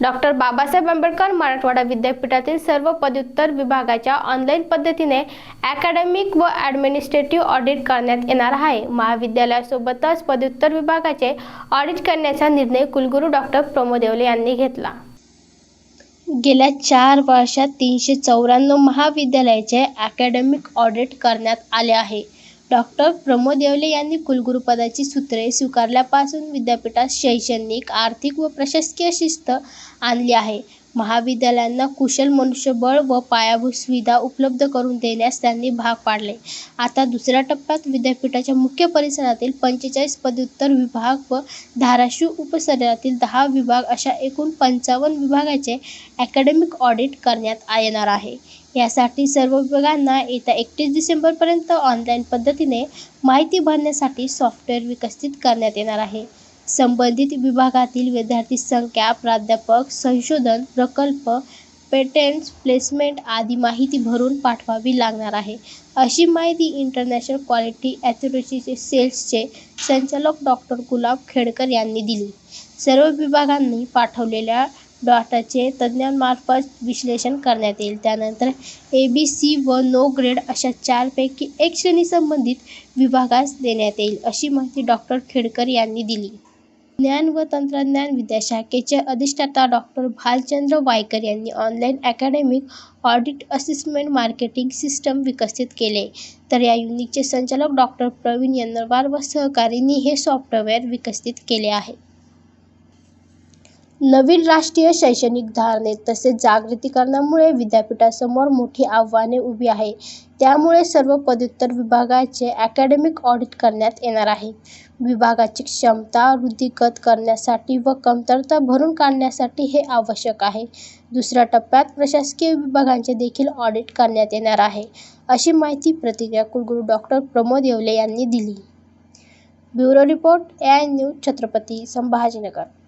Doctor Babasaheb Ambedkar Marathwada विद्यापीठातील सर्व पदव्युत्तर विभागाच्या ऑनलाईन पद्धतीने अकॅडमिक व ॲडमिनिस्ट्रेटिव्ह ऑडिट करण्यात येणार आहे. महाविद्यालयासोबतच पदव्युत्तर विभागाचे ऑडिट करण्याचा निर्णय कुलगुरू डॉक्टर प्रमोद येवले यांनी घेतला. गेल्या चार वर्षात तीनशे चौऱ्याण्णव महाविद्यालयाचे अकॅडमिक ऑडिट करण्यात आले आहे. डॉक्टर प्रमोद येवले यांनी कुलगुरुपदाची सूत्रे स्वीकारल्यापासून विद्यापीठात शैक्षणिक आर्थिक व प्रशासकीय शिस्त आणली आहे. महाविद्यालयांना कुशल मनुष्यबळ व पायाभूत सुविधा उपलब्ध करून देण्यास त्यांनी भाग पाडले. आता दुसऱ्या टप्प्यात विद्यापीठाच्या मुख्य परिसरातील पंचेचाळीस पदव्युत्तर विभाग व धाराशिव उपसदरातील दहा विभाग अशा एकूण पंचावन्न विभागाचे अकॅडमिक ऑडिट करण्यात येणार आहे. यासाठी सर्व विभागांना येत्या एकतीस डिसेंबरपर्यंत ऑनलाईन पद्धतीने माहिती भरण्यासाठी सॉफ्टवेअर विकसित करण्यात येणार आहे. संबंधित विभागातील विद्यार्थी संख्या प्राध्यापक संशोधन प्रकल्प पेटेंट्स प्लेसमेंट आदी माहिती भरून पाठवावी लागणार आहे. अशी माहिती इंटरनॅशनल क्वालिटी ॲथॉरिटीचे सेल्सचे संचालक डॉक्टर गुलाब खेडकर यांनी दिली. सर्व विभागांनी पाठवलेल्या डॉटाचे तज्ज्ञांमार्फत विश्लेषण करण्यात येईल. त्यानंतर ए बी सी व नो ग्रेड अशा चारपैकी एक श्रेणी संबंधित विभागास देण्यात येईल अशी माहिती डॉक्टर खेडकर यांनी दिली. ज्ञान व तंत्रज्ञान विद्याशाखेचे अधिष्ठाता डॉक्टर भालचंद्र वायकर यांनी online academic audit assessment marketing system विकसित केले. तर या युनिटचे संचालक डॉक्टर प्रवीण यन्नरवार व सहकारींनी हे सॉफ्टवेअर विकसित केले आहे. नवीन राष्ट्रीय शैक्षणिक धारणे तसेच जागृतीकरणामुळे विद्यापीठासमोर मोठी आव्हाने उभी आहे. त्यामुळे सर्व पदव्युत्तर विभागाचे अकॅडमिक ऑडिट करण्यात येणार आहे. विभागाची क्षमता वृद्धिंगत करण्यासाठी व कमतरता भरून काढण्यासाठी हे आवश्यक आहे. दुसऱ्या टप्प्यात प्रशासकीय विभागांचे देखील ऑडिट करण्यात येणार आहे अशी माहिती प्रतिक्रिया कुलगुरू डॉक्टर प्रमोद येवले यांनी दिली. Bureau report A I news Chhatrapati Sambhajinagar.